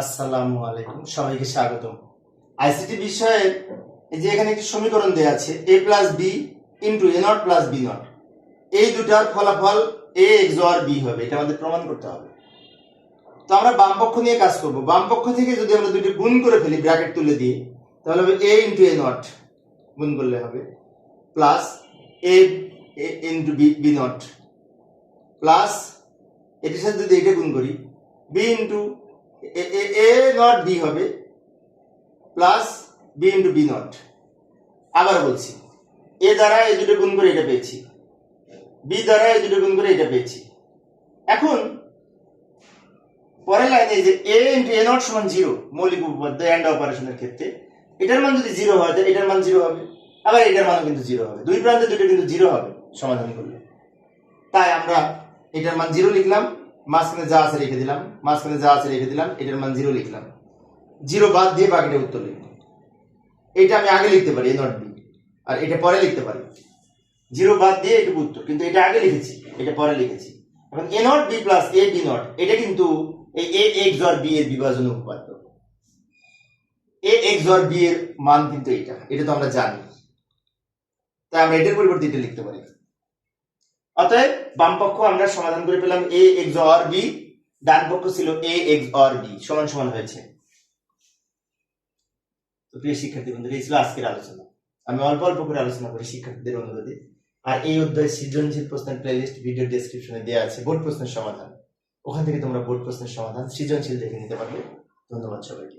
আসসালামু আলাইকুম, সবাইকে স্বাগতম। আইসিটি বিষয়ের যে এখানে একটি সমীকরণ দেওয়া আছে A plus B into A not plus B not এই দুটার ফলাফল এ এক্স আর বি হবে, এটা আমাদের প্রমাণ করতে হবে। তো আমরা বাম পক্ষ নিয়ে কাজ করব। বাম পক্ষ থেকে যদি আমরা দুটি গুণ করে ফেলি, ব্র্যাকেট তুলে দিয়ে, তাহলে হবে এ ইন্টু এ নট গুণ করলে হবে plus A into B B not plus এটির সাথে যদি এটা গুণ করি B into A not B হবে, plus B into B not. আবার বলছি, এ দ্বারা এই দুটো গুণ করে এটা পেয়েছি, বি দ্বারা এই দুটো গুণ করে এটা পেয়েছি। এখন, পরের লাইনে যে এ ইন্টু এ নট সমান জিরো, মৌলিক উপপাদ্য অ্যান্ড অপারেশনের ক্ষেত্রে, এটার মান যদি জিরো হয়, তাহলে এটার মান জিরো হবে। আবার এটার মানও কিন্তু জিরো হবে। দুই প্রান্তে দুটো কিন্তু জিরো হবে, সমাধান করলে। তাই আমরা এটার মান জিরো লিখলাম। মাঝখানে যা আছে রেখে দিলাম, মাঝখানে যা আছে রেখে দিলাম, এটার মান জিরো লিখলাম। জিরো বাদ দিয়ে বাকিটা উত্তর লিখলাম এটা আমি আগে লিখতে পারি এ নট বি আর এটা পরে লিখতে পারি। জিরো বাদ দিয়ে এটুকু উত্তর, কিন্তু এটা আগে লিখেছি, এটা পরে লিখেছি। এখন A not B plus A B not এটা কিন্তু এই এ এক্স অর বি এর বিভাজন উপপাদ্য এ এক্স অর বি এর মান কিন্তু এটা এটা তো আমরা জানি। তাই আমরা এটার পরিবর্তে এটা লিখতে পারি। অতএব বাম পক্ষ আমরা সমাধান করে পেলাম এ এক্স অর বি ডান পক্ষ ছিল এ এক্স অর বি সমান সমান হয়েছে। তো প্রিয় শিক্ষার্থী বন্ধুরা, এই ছিল আজকের আলোচনা। আমি অল্প অল্প করে আলোচনা করি শিক্ষার্থীদের অনুরোধে। আর এই অধ্যায় সৃজনশীল প্রশ্নের প্লেলিস্ট ভিডিও ডেসক্রিপশনে দেওয়া আছে বোর্ড প্রশ্নের সমাধান। ওখান থেকে তোমরা বোর্ড প্রশ্নের সমাধান সৃজনশীল দেখে নিতে পারবে। ধন্যবাদ সবাইকে।